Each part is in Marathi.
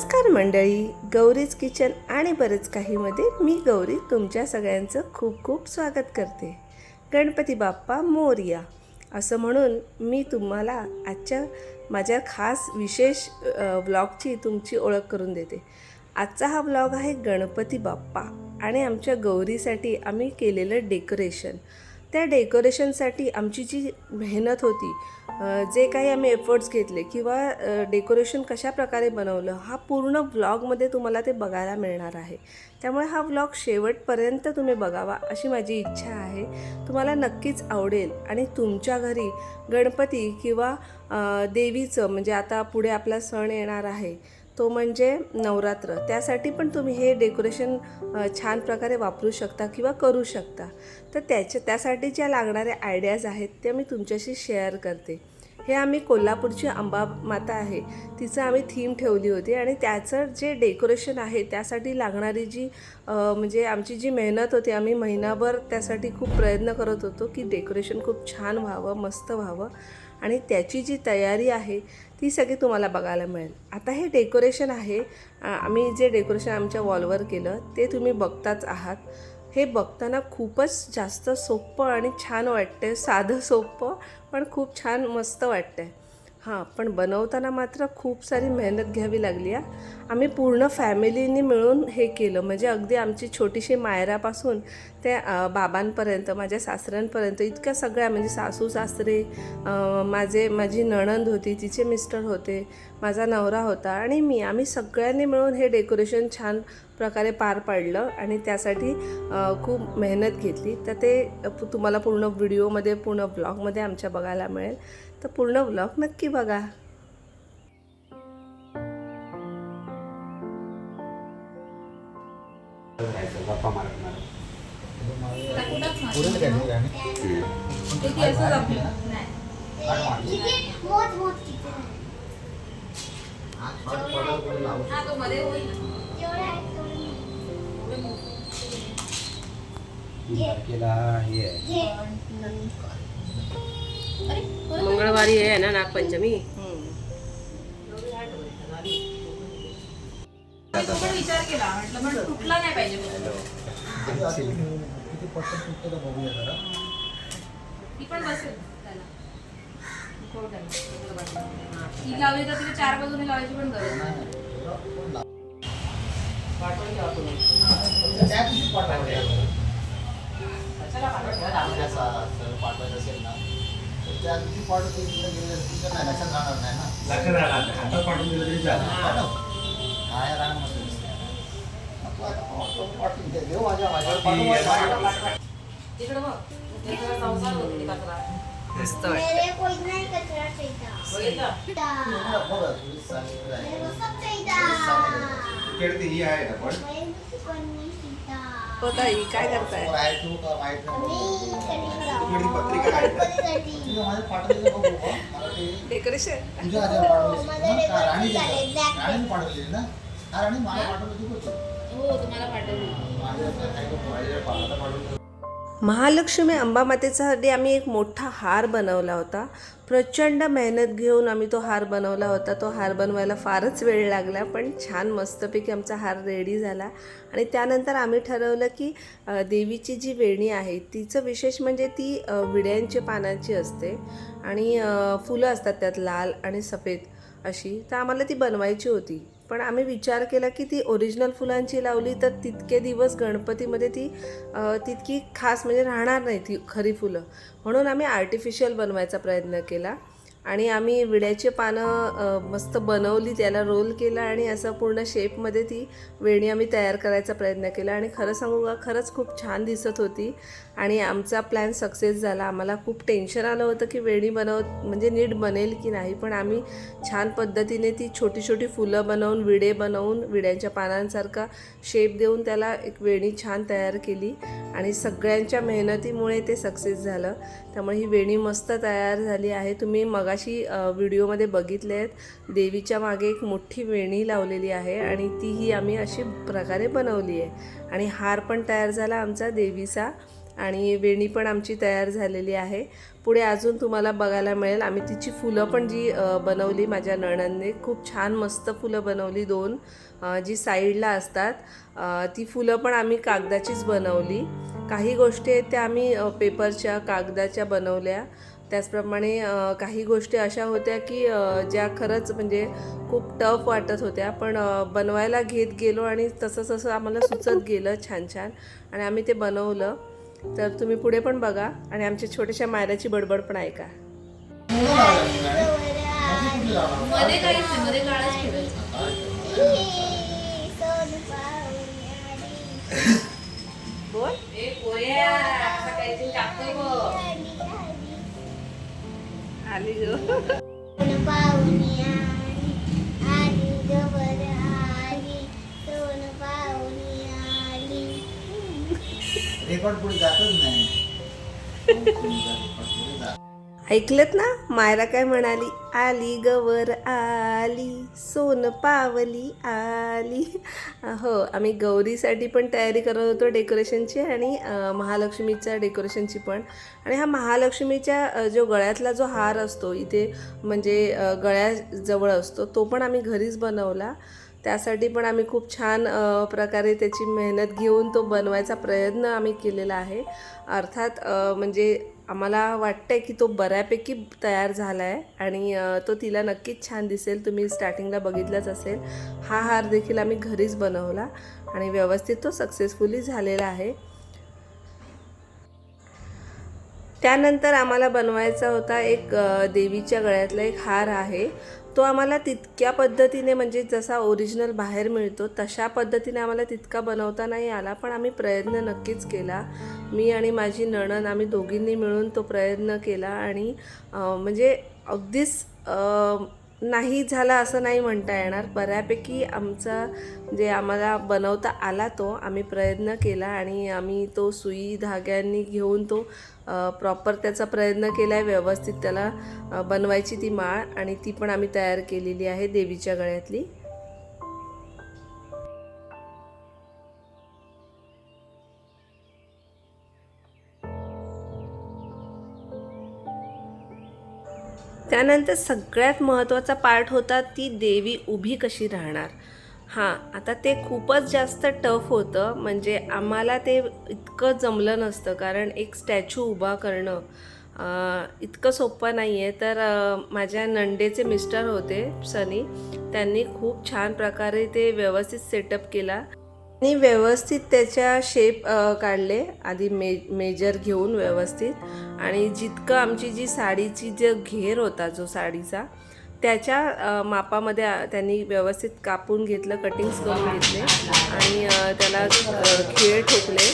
नमस्कार मंडळी गौरीज किचन आणि बरंच काहीमध्ये मी गौरी तुमच्या सगळ्यांचं खूप खूप स्वागत करते. गणपती बाप्पा मोर्या. असं म्हणून मी तुम्हाला आजच्या माझ्या खास विशेष व्लॉगची तुमची ओळख करून देते. आजचा हा ब्लॉग आहे गणपती बाप्पा आणि आमच्या गौरीसाठी आम्ही केलेलं डेकोरेशन त्या डेकोरेशनसाठी आमची जी मेहनत होती जे काही आम्ही एफर्ट्स घेतले किंवा डेकोरेशन कशा प्रकारे बनवलं हा पूर्ण व्लॉगमध्ये तुम्हाला ते बघायला मिळणार आहे. त्यामुळे हा व्लॉग शेवटपर्यंत तुम्ही बघावा अशी माझी इच्छा आहे. तुम्हाला नक्कीच आवडेल आणि तुमच्या घरी गणपती किंवा देवीचं म्हणजे आता पुढे आपला सण येणार आहे तो म्हणजे नवरात्र. त्यासाठी पण तुम्ही हे डेकोरेशन छान प्रकारे वापरू शकता किंवा करू शकता. तर त्याच्या त्यासाठी ज्या लागणाऱ्या आयडियाज आहेत त्या मी तुमच्याशी शेअर करते. हे आम्ही कोल्हापूरची अंबा माता आहे. तिचं आम्ही थीम ठेवली होती आणि त्याचं जे डेकोरेशन आहे त्यासाठी लागणारी जी म्हणजे आमची जी मेहनत होती आम्ही महिनाभर त्यासाठी खूप प्रयत्न करत होतो की डेकोरेशन खूप छान व्हावं मस्त व्हावं. आणि त्याची जी तयारी आहे ती सगळी तुम्हाला बघायला मिळेल. आता हे डेकोरेशन आहे. आम्ही जे डेकोरेशन आमच्या वॉलवर केलं ते तुम्ही बघताच आहात. हे बघताना खूपच जास्त सोपं आणि छान वाटतं साधं सोपं पण खूप छान मस्त वाटतं हां पण बनवताना मात्र खूप सारी मेहनत घ्यावी लागली आहे आम्ही पूर्ण फॅमिलीने मिळून हे केलं. म्हणजे अगदी आमची छोटीशी मायरापासून ते बाबांपर्यंत माझ्या सासऱ्यांपर्यंत इतक्या सगळ्या म्हणजे सासू सासरे माझे माझी नणंद होती तिचे मिस्टर होते माझा नवरा होता आणि मी आम्ही सगळ्यांनी मिळून हे डेकोरेशन छान प्रकारे पार पाडलं आणि त्यासाठी खूप मेहनत घेतली. तर ते तुम्हाला पूर्ण व्हिडिओमध्ये पूर्ण ब्लॉगमध्ये आमच्या बघायला मिळेल. तर पूर्ण ब्लॉग नक्की बघा. राहायचं, हे. आहे मंगळवारी आहे ना नागपंचमी विचार केला म्हटलं पण तुटला नाही पाहिजे तर बघूया जरा. ती पण बसेल त्याला कोण त्याला? हा. ती लावली तर तिला चार बाजूने लावायची पण गरज नाही. पाठवायचं असेल ना, तिकडे गेलं, तिकडे नाही, लक्षात राहणार नाही ना. काय राहणार नाही. पाठवून माझ्या. तिकडं बघ. संसार होतो ती कचरा. ती ही आहे ना हो ताई काय करताय? डेकोरेशन? हा राणी मला पाठवली तू होती हो तुम्हाला पाठवली. महालक्ष्मी अंबामातेसाठी आम्ही एक मोठा हार बनवला होता. प्रचंड मेहनत घेऊन आम्ही तो हार बनवला होता. तो हार बनवायला फारच वेळ लागला पण छान मस्तपैकी आमचा हार रेडी झाला. आणि त्यानंतर आम्ही ठरवलं की देवीची जी वेणी आहे तिचं विशेष म्हणजे ती विड्यांच्या पानाची असते. आणि फुलं असतात त्यात लाल आणि सफेद अशी. तर आम्हाला ती बनवायची होती. पण आम्ही विचार केला की ती ओरिजिनल फुलांची लावली तर तितके दिवस गणपतीमध्ये ती तितकी खास म्हणजे राहणार नाही ती खरी फुलं. म्हणून आम्ही आर्टिफिशियल बनवायचा प्रयत्न केला. आणि आम्ही विड्याचे पानं मस्त बनवली त्याला रोल केला आणि असं पूर्ण शेपमध्ये ती वेणी आम्ही तयार करायचा प्रयत्न केला. आणि खरं सांगू का खरंच खूप छान दिसत होती. आणि आमचा प्लॅन सक्सेस झाला. आम्हाला खूप टेन्शन आलं होतं की वेणी बनव म्हणजे नीट बनेल की नाही. पण आम्ही छान पद्धतीने ती छोटी छोटी फुलं बनवून विडे बनवून विड्यांच्या पानांसारखा शेप देऊन त्याला एक वेणी छान तयार केली. आणि सगळ्यांच्या मेहनतीमुळे ते सक्सेस झालं. त्यामुळे ही वेणी मस्त तयार झाली आहे. तुम्ही मगाशी व्हिडिओमध्ये बघितले आहेत देवीच्या मागे एक मोठी वेणी लावलेली आहे आणि ती ही आम्ही अशी प्रकारे बनवली आहे. आणि हार पण तयार झाला आमचा देवीचा आणि वेणी पण आमची तयार झालेली आहे. पुढे अजून तुम्हाला बघायला मिळेल आम्ही तिची फुलं पण जी बनवली माझ्या नणंदने खूप छान मस्त फुलं बनवली दोन. जी साईडला असतात ती फुलं पण आम्ही कागदाचीच बनवली. काही गोष्टी आहेत त्या आम्ही पेपरच्या कागदाच्या बनवल्या. त्याचप्रमाणे काही गोष्टी अशा होत्या की ज्या खरंच म्हणजे खूप टफ वाटत होत्या. पण बनवायला घेत गेलो आणि तसं तसं आम्हाला सुचत गेलं छान छान आणि आम्ही ते बनवलं. तर तुम्ही पुढे पण बघा आणि आमच्या छोट्याशा मायराची बडबड पण ऐका. मध्ये बोल. आली ग रेकॉर्ड पुढे जातच नाही. ऐकलत ना? मायरा काय म्हणाली? आली गवर आली सोन पावली आली. हो आम्ही गौरीसाठी पण तयारी करत होतो डेकोरेशनची आणि महालक्ष्मीच्या डेकोरेशनची पण. आणि हा महालक्ष्मीच्या जो गळ्यातला जो हार असतो इथे म्हणजे गळ्याजवळ असतो तो पण आम्ही घरीच बनवला. त्यासाठी पण आम्ही खूप छान प्रकारे त्याची मेहनत घेऊन तो बनवायचा प्रयत्न आम्ही केलेला आहे. अर्थात म्हणजे आम्हाला वाटतं आहे की तो बऱ्यापैकी तयार झाला आहे आणि तो तिला नक्कीच छान दिसेल. तुम्ही स्टार्टिंगला बघितलंच असेल. हा हार देखील आम्ही घरीच बनवला आणि व्यवस्थित तो सक्सेसफुली झालेला आहे. त्यानंतर आम्हाला बनवायचा होता एक देवीच्या गळ्यातला एक हार आहे. तो आम्हाला तितक्या पद्धतीने म्हणजे जसा ओरिजिनल बाहेर मिळतो तशा पद्धतीने आम्हाला तितका बनवता नाही आला पण आम्ही प्रयत्न नक्कीच केला. मी आणि माझी नणन आम्ही दोघींनी मिळून तो प्रयत्न केला आणि म्हणजे अगदीच नाही झाला असं नाही म्हणता येणार. बऱ्यापैकी आमचा जे आम्हाला बनवता आला तो आम्ही प्रयत्न केला आणि आम्ही तो सुई धाग्यांनी घेऊन तो प्रॉपर त्याचा प्रयत्न केला आहे व्यवस्थित त्याला बनवायची ती माळ आणि ती पण आम्ही तयार केलेली आहे देवीच्या गळ्यातली. त्यानंतर सगळ्यात महत्त्वाचा पार्ट होता ती देवी उभी कशी राहणार. हां आता ते खूपच जास्त टफ होतं. म्हणजे आम्हाला ते इतकं जमलं नसतं. कारण एक स्टॅच्यू उभा करणं इतकं सोपं नाही आहे तर माझ्या नंडेचे मिस्टर होते सनी. त्यांनी खूप छान प्रकारे ते व्यवस्थित सेटअप केला. मी व्यवस्थित त्याच्या शेप काढले. आधी मे मेजर घेऊन व्यवस्थित. आणि जितकं आमची जी साडीची जे घेर होता जो साडीचा त्याच्या मापामध्ये त्यांनी व्यवस्थित कापून घेतलं कटिंग्स करून घेतले. आणि त्याला खेळ ठोकले.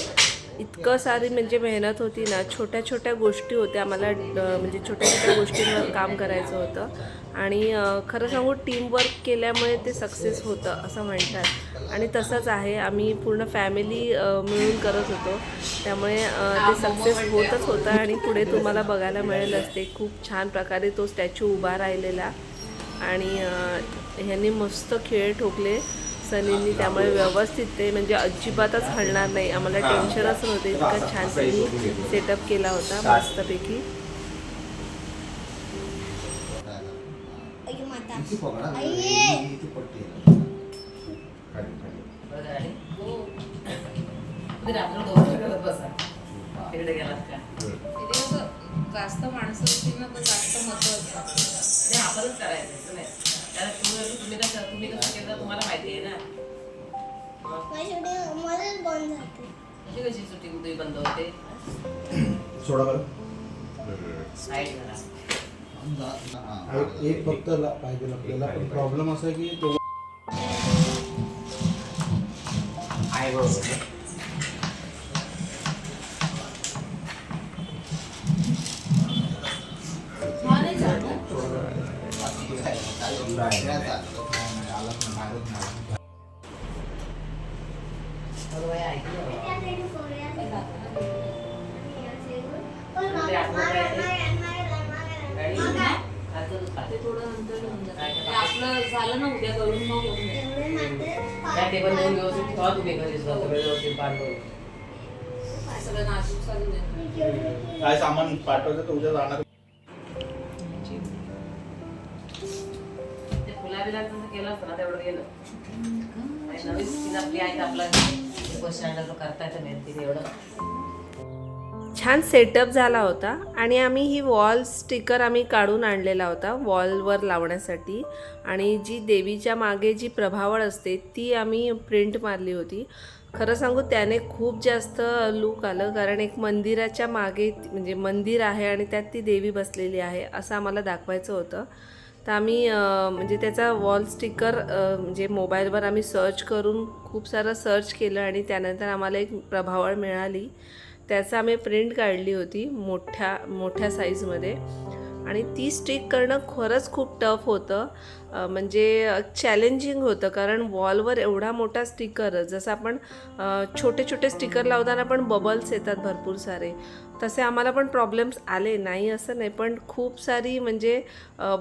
इतकं सारी म्हणजे मेहनत होती ना छोट्या छोट्या गोष्टी होत्या. आम्हाला म्हणजे छोट्या छोट्या गोष्टींवर काम करायचं होतं. आणि खरं सांगू टीमवर्क केल्यामुळे ते सक्सेस होतं असं म्हणतात. आणि तसंच आहे आम्ही पूर्ण फॅमिली मिळून करत होतो. त्यामुळे ते सक्सेस होतच होतं आणि पुढे तुम्हाला बघायला मिळेल असते. खूप छान प्रकारे तो स्टॅच्यू उभा राहिलेला. आणि ह्यांनी मस्त खेळ ठोकले. सनींनी त्यामुळे व्यवस्थित ते म्हणजे अजिबातच हलणार नाही. आम्हाला टेन्शनच नव्हते. इतका छान त्यांनी सेटअप केला होता मस्तपैकी इथे पकडा. इथे पट्टी आहे. खाली, खाली. तुम्ही रात्र दोघं करत बसा तिकडे गेलात का तिथे कसं जास्त माणसं असतील ना तर जास्त महत्त्व असतं ते आपणच करायचं नाही कारण तुम्ही कसं तुम्ही कसं केलं तुम्हाला माहिती आहे ना बंद झाली कशी कशी सुट्टी कुठे बंद होते सोडा बरं साईड करा. एक एक फक्त पाहिजे आपल्याला. पण प्रॉब्लेम असा की तो आहे बरोबर. घरी व्यवस्थित सगळं नाजूक चालू आहे काय सामान पाठवायचं तर उद्या जाणार. ते फुला बिलाचं केलं असतं ना तेवढं गेलं. आणि नवीन स्किन आपली आहे आपला. बस स्टँडवर करता येतं मेहनती एवढं. छान सेटअप झाला होता आणि आम्ही ही वॉल स्टिकर आम्ही काढून आणलेला होता वॉलवर लावण्यासाठी. आणि जी देवीच्या मागे जी प्रभावळ असते ती आम्ही प्रिंट मारली होती. खरं सांगू त्याने खूप जास्त लूक आलं कारण एक मंदिराच्या मागे म्हणजे मंदिर आहे आणि त्यात ती देवी बसलेली आहे असं आम्हाला दाखवायचं होतं. तर आम्ही म्हणजे त्याचा वॉल स्टिकर म्हणजे मोबाईलवर आम्ही सर्च करून खूप सारं सर्च केलं आणि त्यानंतर आम्हाला एक प्रभावळ मिळाली. त्याचं आम्ही प्रिंट काढली होती मोठ्या मोठ्या साईजमध्ये. आणि ती स्टिक करणं खरंच खूप टफ होतं. म्हणजे चॅलेंजिंग होतं कारण वॉलवर एवढा मोठा स्टिकर जसं आपण छोटे छोटे स्टिकर लावताना पण बबल्स येतात भरपूर सारे. तसे आम्हाला पण प्रॉब्लेम्स आले. नाही असं नाही पण खूप सारी म्हणजे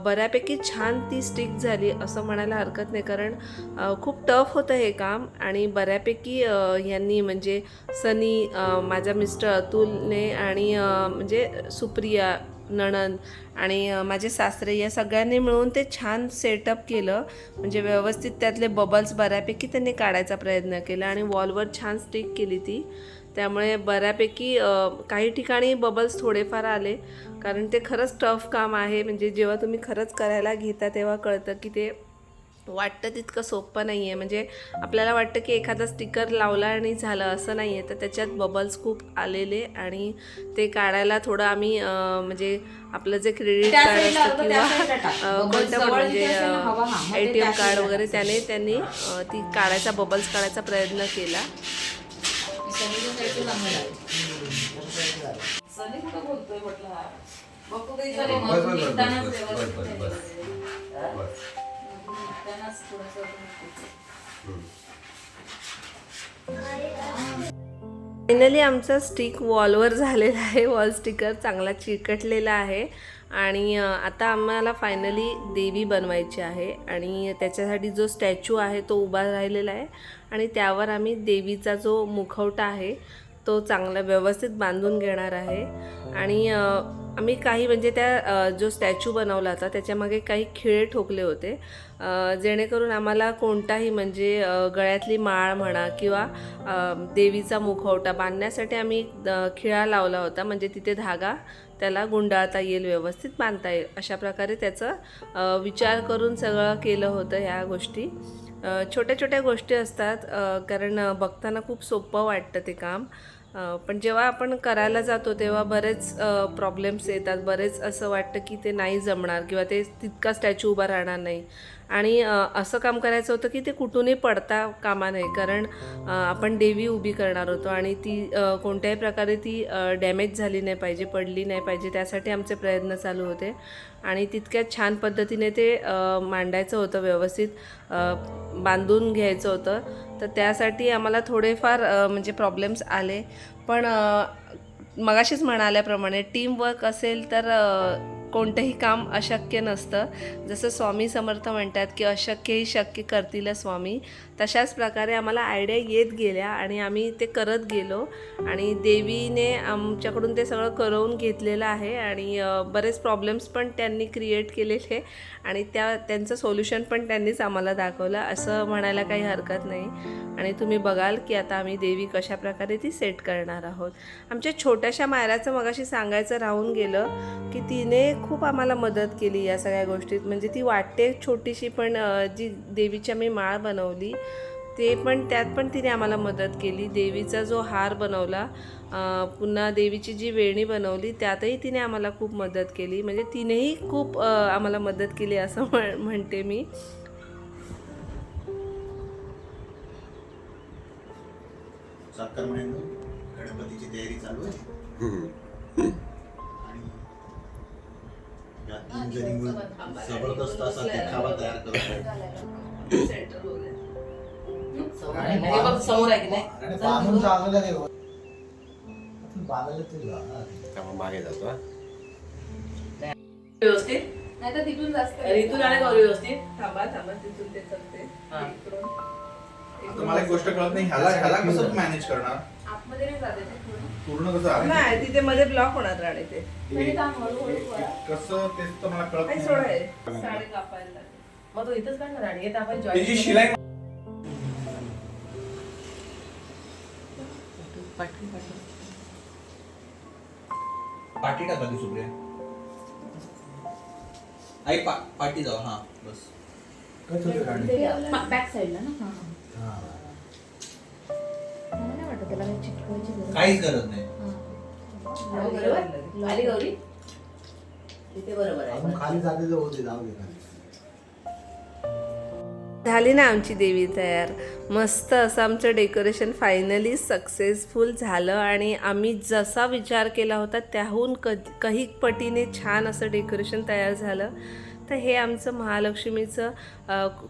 बऱ्यापैकी छान ती स्टिक झाली असं म्हणायला हरकत नाही. कारण खूप टफ होतं हे काम आणि बऱ्यापैकी यांनी म्हणजे सनी माझ्या माझा मिस्टर अतुलने आणि म्हणजे सुप्रिया नणंद आणि माझे सासरे या सगळ्यांनी मिळून ते छान सेटअप केलं. म्हणजे व्यवस्थित त्यातले बबल्स बऱ्यापैकी त्यांनी काढायचा प्रयत्न केला आणि वॉलवर छान स्टिक केली ती. त्यामुळे बऱ्यापैकी काही ठिकाणी बबल्स थोडेफार आले. कारण ते खरंच टफ काम आहे. म्हणजे जेव्हा तुम्ही खरंच करायला घेता तेव्हा कळतं की ते वाटतं तितकं सोपं नाही आहे म्हणजे आपल्याला वाटतं की एखादा स्टिकर लावला आणि झालं असं नाही आहे तर त्याच्यात बबल्स खूप आलेले आणि ते काढायला थोडं आम्ही म्हणजे आपलं जे क्रेडिट कार्ड असतं किंवा कोणतं पण म्हणजे ए टी एम कार्ड वगैरे. त्याने त्यांनी ती काढायचा बबल्स काढायचा प्रयत्न केला. सनी काहीतरी चांगलं आहे. सनी कुठं बोलतोय म्हटलं हा बघतो काही झाले बस, बस, बस, निघतानाच बस, बस, व्यवस्थित बस, नाही बस. केलं. हा? बस. निघतानाच थोडंसं फायनली आमचा स्टिक वॉलवर झालेला आहे वॉल स्टिकर चांगला चिकटलेला आहे आणि आता आम्हाला फायनली देवी बनवायची आहे आणि त्याच्यासाठी जो स्टॅच्यू आहे तो उभा राहिलेला आहे आणि त्यावर आम्ही देवीचा जो मुखवटा आहे तो चांगला व्यवस्थित बांधून घेणार आहे. आणि आम्ही काही म्हणजे त्या जो स्टॅच्यू बनवला होता त्याच्यामागे काही खिळे ठोकले होते. जेणेकरून आम्हाला कोणताही म्हणजे गळ्यातली माळ म्हणा किंवा देवीचा मुखवटा बांधण्यासाठी आम्ही खिळा लावला होता. म्हणजे तिथे धागा त्याला गुंडाळता येईल व्यवस्थित बांधता येईल अशा प्रकारे त्याचं विचार करून सगळं केलं होतं ह्या गोष्टी. छोट्या छोट्या गोष्टी असतात कारण बघताना खूप सोपं वाटतं ते काम. पण जेव्हा आपण करायला जातो तेव्हा बरेच प्रॉब्लेम्स येतात. बरेच असं वाटतं की ते नाही जमणार किंवा ते तितका स्टॅच्यू उभा राहणार नाही. आणि असं काम करायचं होतं की ते कुठूनही पडता कामा नये. कारण आपण देवी उभी करणार होतो आणि ती कोणत्याही प्रकारे ती डॅमेज झाली नाही पाहिजे पडली नाही पाहिजे त्यासाठी आमचे प्रयत्न चालू होते. आणि तितक्या छान पद्धतीने ते मांडायचं होतं व्यवस्थित बांधून घ्यायचं होतं. तर त्यासाठी आम्हाला थोडेफार म्हणजे प्रॉब्लेम्स आले. पण मगाशीच म्हणाल्याप्रमाणे टीमवर्क असेल तर कोणतंही काम अशक्य नसतं. जसं स्वामी समर्थ म्हणतात की अशक्यही शक्य करतील स्वामी. तशाच प्रकारे आम्हाला आयडिया येत गेल्या आणि आम्ही ते करत गेलो. आणि देवीने आमच्याकडून ते सगळं करवून घेतलेलं आहे आणि बरेच प्रॉब्लेम्स पण त्यांनी क्रिएट केलेले आणि त्या त्यांचं सोल्युशन पण त्यांनीच आम्हाला दाखवलं. असं म्हणायला काही हरकत नाही. आणि तुम्ही बघाल की आता आम्ही देवी कशा प्रकारे ती सेट करणार आहोत. आमच्या छोट्याशा मायराचं मगाशी सांगायचं राहून गेलं की तिने खूप आम्हाला मदत केली या सगळ्या गोष्टीत. म्हणजे ती वाटते छोटीशी पण जी देवीची आम्ही माळ बनवली ते पण त्यात पण तिने आम्हाला मदत केली. देवीचा जो हार बनवला पुन्हा देवीची जी वेणी बनवली त्यातही तिने आम्हाला खूप मदत केली. म्हणजे तिनेही खूप आम्हाला मदत केली असं म्हण म्हणते मी. गणपतीची तयारी चालू आहे. जबरदस्त असा देखावा तयार करत समोर आहे का? नाही? मागे जातो. व्यवस्थित? नाही तर तिथून जास्त इथून आले का व्यवस्थित? थांबा थांबा तिथून ते हा. आता मला एक गोष्ट कळत नाही ह्याला ह्याला कसं मॅनेज करणार? आतमध्ये नाही जाते पूर्ण. कसं आहे नाही तिथे मध्ये ब्लॉक होणार राणे ते. कसं तेच तर मला कळत काही नाही. सोडा आहे साडी कापायला लागेल. मग तो इथंच काढणार आणि येत आपण त्याची शिलाई पाठी पाठी पाठी टाका ती सुप्रिया आई पा पाठी जाऊ हा बस? बॅक साईडला ना हा, त्याला काही चिटकवायची गरज काहीच गरज नाही. हा. बरोबर. आली गौरी? इथे बरोबर अजून आहे खाली जाते तर होते जाऊ दे खाली. झाली ना आमची देवी तयार. मस्त असं आमचं डेकोरेशन फायनली सक्सेसफुल झालं आणि आम्ही जसा विचार केला होता त्याहून क काही पटीने छान असं डेकोरेशन तयार झालं. तर हे आमचं महालक्ष्मीचं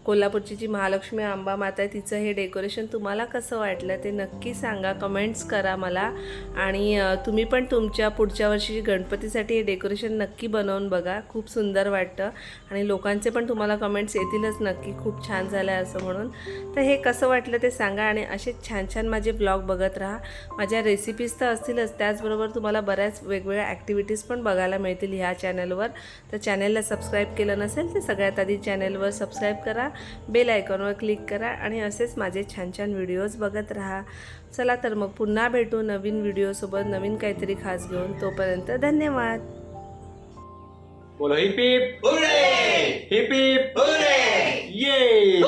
कोल्हापूरची जी महालक्ष्मी आंबा माता आहे तिचं हे डेकोरेशन तुम्हाला कसं वाटलं ते नक्की सांगा. कमेंट्स करा मला. आणि तुम्ही पण तुमच्या पुढच्या वर्षी गणपतीसाठी हे डेकोरेशन नक्की बनवून बघा. खूप सुंदर वाटतं. आणि लोकांचे पण तुम्हाला कमेंट्स येतीलच नक्की. खूप छान झालं आहे असं म्हणून. तर हे कसं वाटलं ते सांगा आणि असे छान छान माझे ब्लॉग बघत राहा. माझ्या रेसिपीज तर असतीलच. त्याचबरोबर तुम्हाला बऱ्याच वेगवेगळ्या ॲक्टिव्हिटीज पण बघायला मिळतील ह्या चॅनलवर तर चॅनलला सबस्क्राईब केलं केलं नसेल तर सगळ्यात आधी चॅनेलवर सबस्क्राईब करा बेल आयकॉनवर क्लिक करा आणि असेच माझे छान छान व्हिडिओज बघत राहा. चला तर मग पुन्हा भेटू नवीन व्हिडिओसोबत नवीन काहीतरी खास घेऊन. तोपर्यंत धन्यवाद. बोलो हिपी हिप हिपी हिप ये